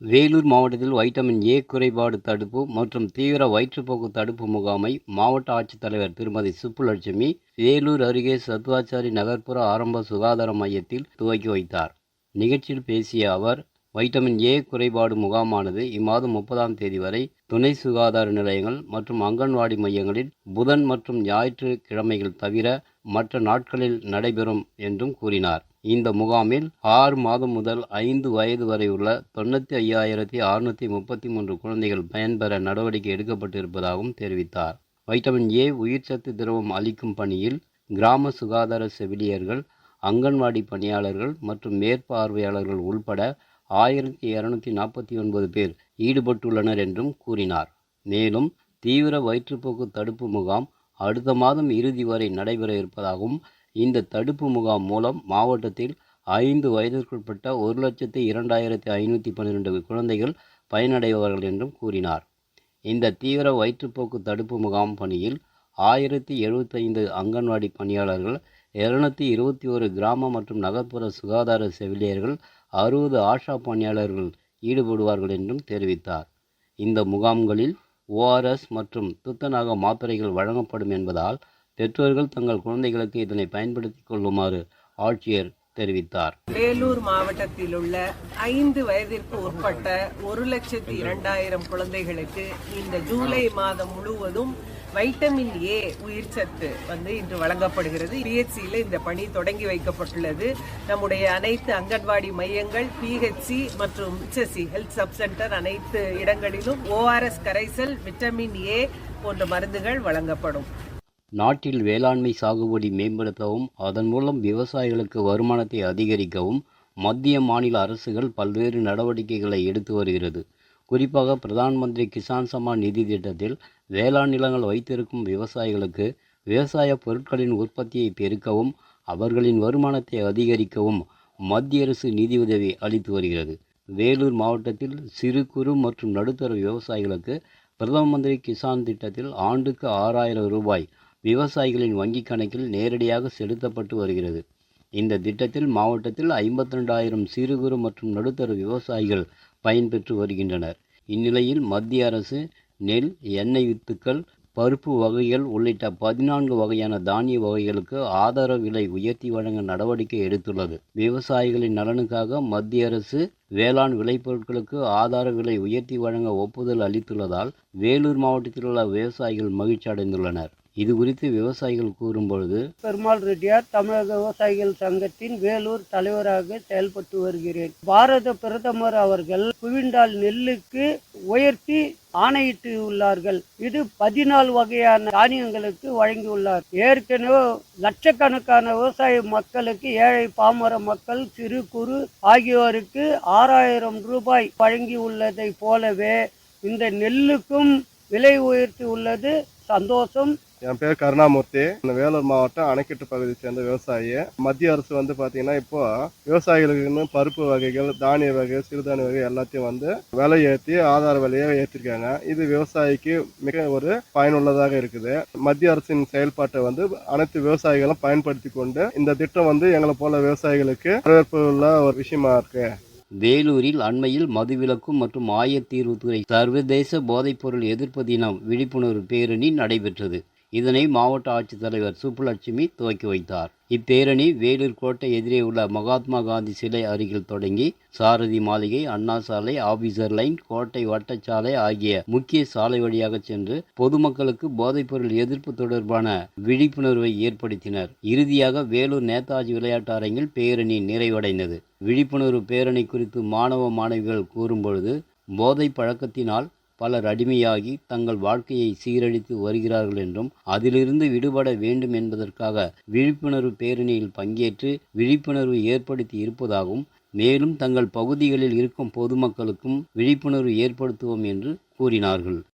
வேலூர் மாவட்டத்தில் vitamin A குறைபாடு தடுப்பு மற்றும் தீவிர வயிற்றுப்போக்கு தடுப்பு முகாமை மாவட்ட ஆட்சித்தலைவர் திருமதி சுப்புலட்சுமி வேலூர் அருகே சத்வாச்சாரி நகர்ப்புற ஆரம்ப சுகாதார மையத்தில் துவக்கி வைத்தார். நிகழ்ச்சியில் பேசிய அவர் வைட்டமின் ஏ குறைபாடு முகாமானது இம்மாதம் முப்பதாம் தேதி வரை துணை சுகாதார நிலையங்கள் மற்றும் அங்கன்வாடி மையங்களில் புதன் மற்றும் ஞாயிற்று கிழமைகள் தவிர மற்ற நாட்களில் நடைபெறும் என்றும் கூறினார். இந்த முகாமில் ஆறு மாதம் முதல் ஐந்து வயது வரை உள்ள தொண்ணூற்றி ஐயாயிரத்தி அறுநூற்றி முப்பத்தி மூன்று குழந்தைகள் பயன்பெற நடவடிக்கை எடுக்கப்பட்டிருப்பதாகவும் தெரிவித்தார். வைட்டமின் ஏ உயிர்ச்சத்து திரவம் அளிக்கும் பணியில் கிராம சுகாதார செவிலியர்கள் அங்கன்வாடி பணியாளர்கள் மற்றும் மேற்பார்வையாளர்கள் உள்பட ஆயிரத்தி இரநூத்தி நாற்பத்தி ஒன்பது பேர் ஈடுபட்டுள்ளனர் என்றும் கூறினார். மேலும் தீவிர வயிற்றுப்போக்கு தடுப்பு முகாம் அடுத்த மாதம் இறுதி வரை நடைபெற இருப்பதாகவும் இந்த தடுப்பு முகாம் மூலம் மாவட்டத்தில் ஐந்து வயதிற்குட்பட்ட ஒரு லட்சத்தி இரண்டாயிரத்தி ஐநூற்றி பன்னிரெண்டு குழந்தைகள் பயனடைவார்கள் என்றும் கூறினார். இந்த தீவிர வயிற்றுப்போக்கு தடுப்பு முகாம் பணியில் ஆயிரத்தி எழுபத்தைந்து அங்கன்வாடி பணியாளர்கள் இருநூத்தி இருபத்தி ஒரு கிராம மற்றும் நகர்ப்புற சுகாதார செவிலியர்கள் அறுபது ஆஷா பணியாளர்கள் ஈடுபடுவார்கள் என்றும் தெரிவித்தார். இந்த முகாம்களில் ஓஆர்எஸ் மற்றும் துத்தநாக மாத்திரைகள் வழங்கப்படும் என்பதால் பெற்றோர்கள் தங்கள் குழந்தைகளுக்கு இதனை பயன்படுத்திக் கொள்ளுமாறு ஆட்சியர் தெரிவித்தார். வேலூர் மாவட்டத்தில் உள்ள ஐந்து வயதிற்கு உட்பட்ட ஒரு லட்சத்தி இரண்டாயிரம் குழந்தைகளுக்கு இந்த ஜூலை மாதம் முழுவதும் வைட்டமின் ஏ உயிர்ச்சத்து வந்து இன்று வழங்கப்படுகிறது. பிஹெச்சியில் இந்த பணி தொடங்கி வைக்கப்பட்டுள்ளது. நம்முடைய அனைத்து அங்கன்வாடி மையங்கள் பிஹெச்சி மற்றும் ஹெச்எஸ்சி ஹெல்த் சப் சென்டர் அனைத்து இடங்களிலும் ஓஆர்எஸ் கரைசல் விட்டமின் ஏ போன்ற மருந்துகள் வழங்கப்படும். நாட்டில் வேளாண்மை சாகுபடி மேம்படுத்தவும் அதன் மூலம் விவசாயிகளுக்கு வருமானத்தை அதிகரிக்கவும் மத்திய மாநில அரசுகள் பல்வேறு நடவடிக்கைகளை எடுத்து வருகிறது. குறிப்பாக பிரதான் மந்திரி கிசான் சம்மான் நிதி திட்டத்தில் வேளாண் நிலங்கள் வைத்திருக்கும் விவசாயிகளுக்கு விவசாய பொருட்களின் உற்பத்தியை பெருக்கவும் அவர்களின் வருமானத்தை அதிகரிக்கவும் மத்திய அரசு நிதியுதவி அளித்து வருகிறது. வேலூர் மாவட்டத்தில் சிறு குறு மற்றும் நடுத்தர விவசாயிகளுக்கு பிரதம மந்திரி கிசான் திட்டத்தில் ஆண்டுக்கு ஆறாயிரம் ரூபாய் விவசாயிகளின் வங்கிக் கணக்கில் நேரடியாக செலுத்தப்பட்டு வருகிறது. இந்த திட்டத்தில் மாவட்டத்தில் ஐம்பத்தி ரெண்டாயிரம் சிறு குறு மற்றும் நடுத்தர விவசாயிகள் பயன்பெற்று வருகின்றனர். இந்நிலையில் மத்திய அரசு நெல் எண்ணெய் வித்துக்கள் பருப்பு வகைகள் உள்ளிட்ட பதினான்கு வகையான தானிய வகைகளுக்கு ஆதார விலை உயர்த்தி வழங்க நடவடிக்கை எடுத்துள்ளது. விவசாயிகளின் நலனுக்காக மத்திய அரசு வேளாண் விளைபொருட்களுக்கு ஆதார விலை உயர்த்தி வழங்க ஒப்புதல் அளித்துள்ளதால் வேலூர் மாவட்டத்தில் உள்ள விவசாயிகள் மகிழ்ச்சி அடைந்துள்ளனர் இது குறித்து விவசாயிகள் கூறும்பொழுது பெருமாள் ரெட்டியார் தமிழக விவசாயிகள் சங்கத்தின் வேலூர் தலைவராக செயல்பட்டு வருகிறேன். பாரத பிரதமர் அவர்கள் குவிண்டால் நெல்லுக்கு உயர்த்தி ஆணையிட்டு உள்ளார்கள். இது பதினாலு வகையான தானியங்களுக்கு வழங்கியுள்ளார். ஏற்கனவே லட்சக்கணக்கான விவசாய மக்களுக்கு ஏழை பாமர மக்கள் சிறு குறு ஆகியோருக்கு ஆறாயிரம் ரூபாய் வழங்கி உள்ளதை போலவே இந்த நெல்லுக்கும் விலை உயர்த்தி உள்ளது. சந்தோஷம். என் பேர் கருணாமூர்த்தி. இந்த வேலூர் மாவட்டம் அணைக்கட்டு பகுதியை சேர்ந்த விவசாயி. மத்திய அரசு வந்து பார்த்தீங்கன்னா இப்போ விவசாயிகளுக்குன்னு பருப்பு வகைகள் தானிய வகை சிறுதானிய வகை எல்லாத்தையும் வந்து விலை ஏற்றி ஆதார விலையை ஏற்றிருக்காங்க இது விவசாயிக்கு மிக ஒரு பயனுள்ளதாக இருக்குது. மத்திய அரசின் செயல்பாட்டை வந்து அனைத்து விவசாயிகளும் பயன்படுத்தி கொண்டு இந்த திட்டம் வந்து எங்களை போல விவசாயிகளுக்கு வரவேற்பு உள்ள ஒரு விஷயமா இருக்கு. வேலூரில் அண்மையில் மதுவிலக்கு மற்றும் ஆயத்தீர்வுத்துறை சர்வதேச போதைப்பொருள் எதிர்ப்பு தினம் விழிப்புணர்வு பேரணி நடைபெற்றது. இதனை மாவட்ட ஆட்சித்தலைவர் சுப்புலட்சுமி துவக்கி வைத்தார். இப்பேரணி வேலூர் கோட்டை எதிரே உள்ள மகாத்மா காந்தி சிலை அருகில் தொடங்கி சாரதி மாளிகை அண்ணா சாலை ஆபீசர் லைன் கோட்டை வட்டச்சாலை ஆகிய முக்கிய சாலை வழியாக சென்று பொதுமக்களுக்கு போதைப்பொருள் எதிர்ப்பு தொடர்பான விழிப்புணர்வை ஏற்படுத்தினர். இறுதியாக வேலூர் நேதாஜி விளையாட்டு அரங்கில் பேரணி நிறைவடைந்தது. விழிப்புணர்வு பேரணி குறித்து மாணவ மாணவிகள் கூறும்பொழுது போதை பழக்கத்தினால் பலர் அடிமையாகி தங்கள் வாழ்க்கையை சீரழித்து வருகிறார்கள் என்றும் அதிலிருந்து விடுபட வேண்டும் என்பதற்காக விழிப்புணர்வு பேரணியில் பங்கேற்று விழிப்புணர்வு ஏற்படுத்தி இருப்பதாகவும் மேலும் தங்கள் பகுதிகளில் இருக்கும் பொதுமக்களுக்கும் விழிப்புணர்வு ஏற்படுத்துவோம் என்று கூறினார்கள்.